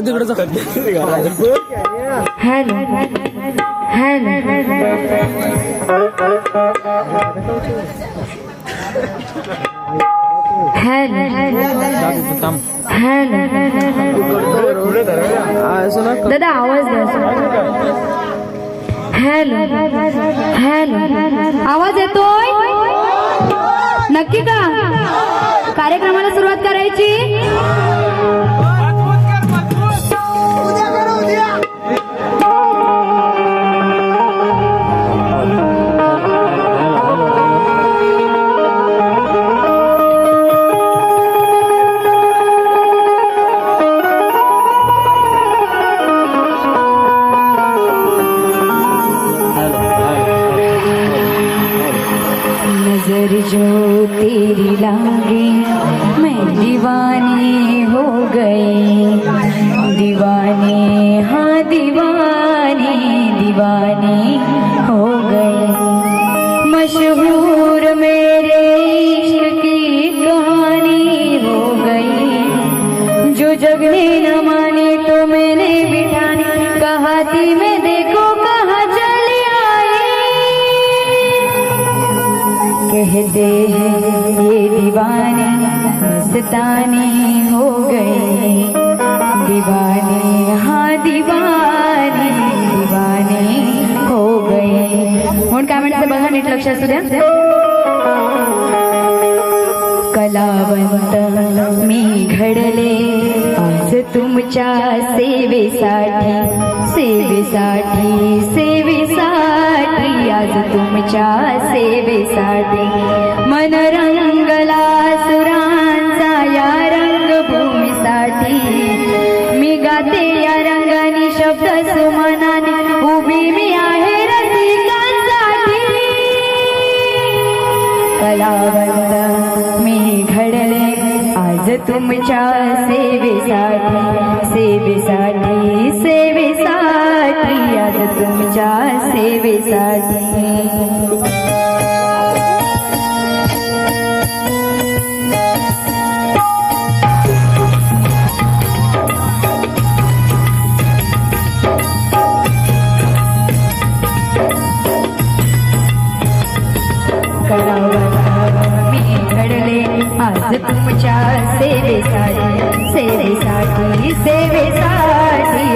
जा तिकडे जा. दादा आवाज हॅलो. हॅलो. आवाज येतोय? नक्की का? कार्यक्रमाला सुरुवात करायची? नजर जो तेरी लागे। मैं दीवानी हो गई दीवानी हाँ दीवानी दीवानी हो गई मशहूर में ये दीवानी मस्तानी हो गई दीवानी हाँ दीवानी दीवानी हो गई म्हणून काय म्हणते बघा नीट लक्ष असू द्या. कलावंत मी घडले आज तुमच्या सेवेसाठी सेवेसाठी सेवेसाठी आज तुमच्या सेवेसाठी मन रंगला सुरांचा या रंगभूमीसाठी. मी गाते या रंगाने शब्द सुमनाने. उभी मी आहे रसिकांसाठी. कलावंत मी घडले आज तुमच्या सेवेसाठी सेवेसाठी सेवेसाठी आज तुमच्या सेवेसाठी करावं मी घडले आज तुमच्या सेवेसाठी सेवेसाठी सेवेसाठी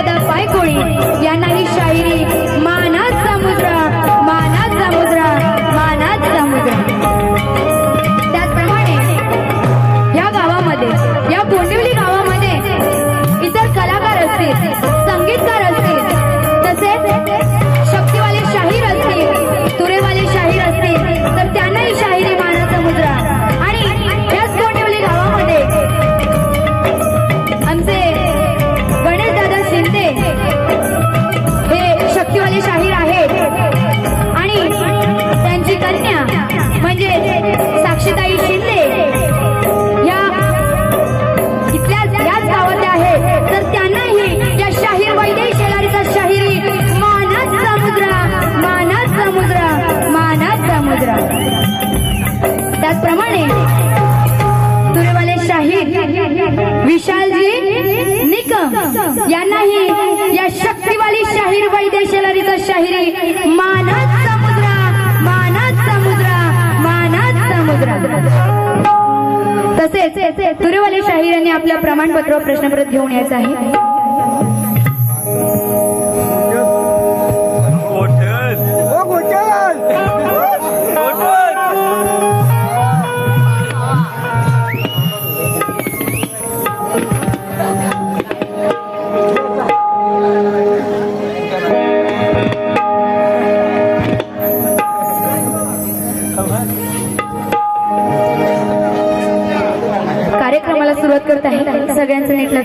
दादा पायकोळी यांनाही शाहिरी विशालजी निकम यांनाही या शक्तिवाली शाहीर वैदेशलरीचा शाहिरी मानत समुद्रा मानत समुद्रा मानत समुद्रा. तसेच तुरेवाले शाहीर यांनी आपल्या प्रमाणपत्र व प्रश्नपत्र घेऊन यायचं आहे. हो, गोठण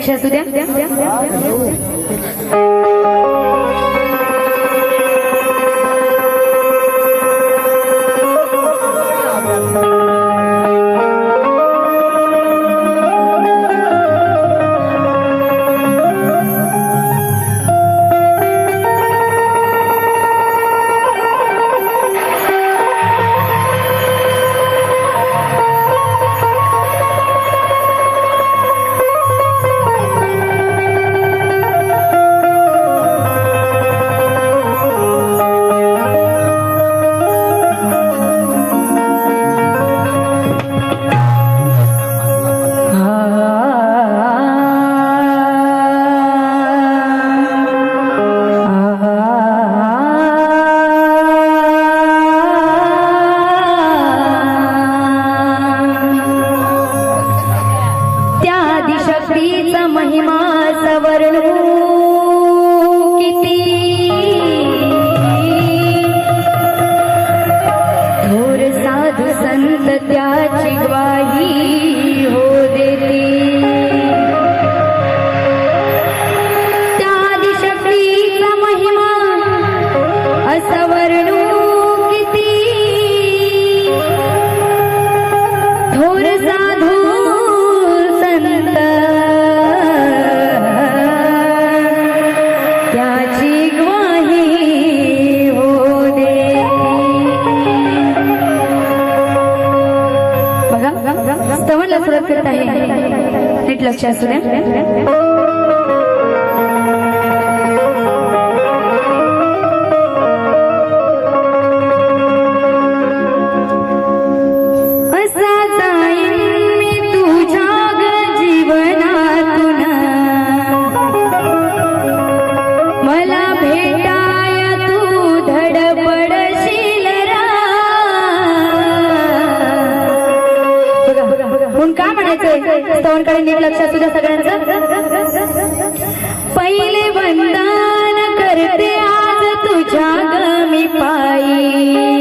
सगळ्यांचं नीट दिशक्तीचा महिमा सवर्णू करत आहे. नीट लक्ष असू द्या स्तवनकडे नीट लक्ष असू द्या सगळ्यांचं. पहिले वंदन करते आज तुझ्या गमी पायी.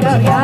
go, go, go.